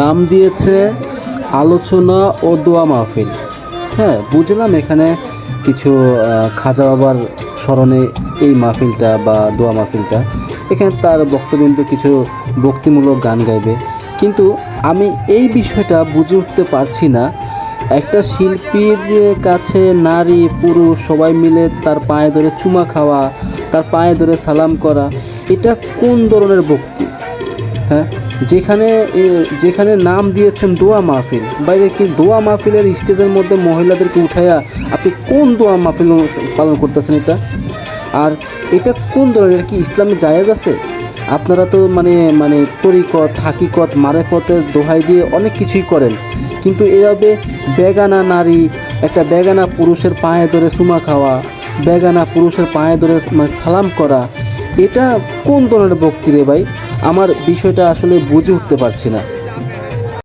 নাম দিয়েছে আলোচনা ও দোয়া মাহফিল। হ্যাঁ বুঝলাম এখানে কিছু খাজা বাবার স্মরণে এই মাহফিলটা বা দোয়া মাহফিলটা। এখানে তার বক্তব্য কিছু ভক্তিমূলক গান গাইবে। কিন্তু আমি এই বিষয়টা বুঝে উঠতে পারছি না। একটা শিল্পীর কাছে নারী, পুরুষ সবাই মিলে তার পায়ে ধরে চুমা খাওয়া, তার পায়ে ধরে সালাম করা, এটা কোন ধরনের ভক্তি? হ্যাঁ? যেখানে যেখানে নাম দিয়েছেন দোয়া মাহফিল, বাইরে কি দোয়া মাহফিলের স্টেজের মধ্যে মহিলাদেরকে উঠাইয়া আপনি কোন দোয়া মাহফিল পালন করতেছেন এটা? আর এটা কোন ধরনের কি ইসলামে জায়েজ আছে? আপনারা তো মানে মানে তরিকত, হাকিকত, মারেফতের দোহাই দিয়ে অনেক কিছুই করেন, কিন্তু এভাবে বেগানা নারী, একটা বেগানা পুরুষের পায়ে ধরে সুমা খাওয়া, বেগানা পুরুষের পায়ে ধরে মানে সালাম করা, এটা কোন ধরনের ভক্তি রে ভাই? আমার বিষয়টা আসলে বুঝে উঠতে পারছি না।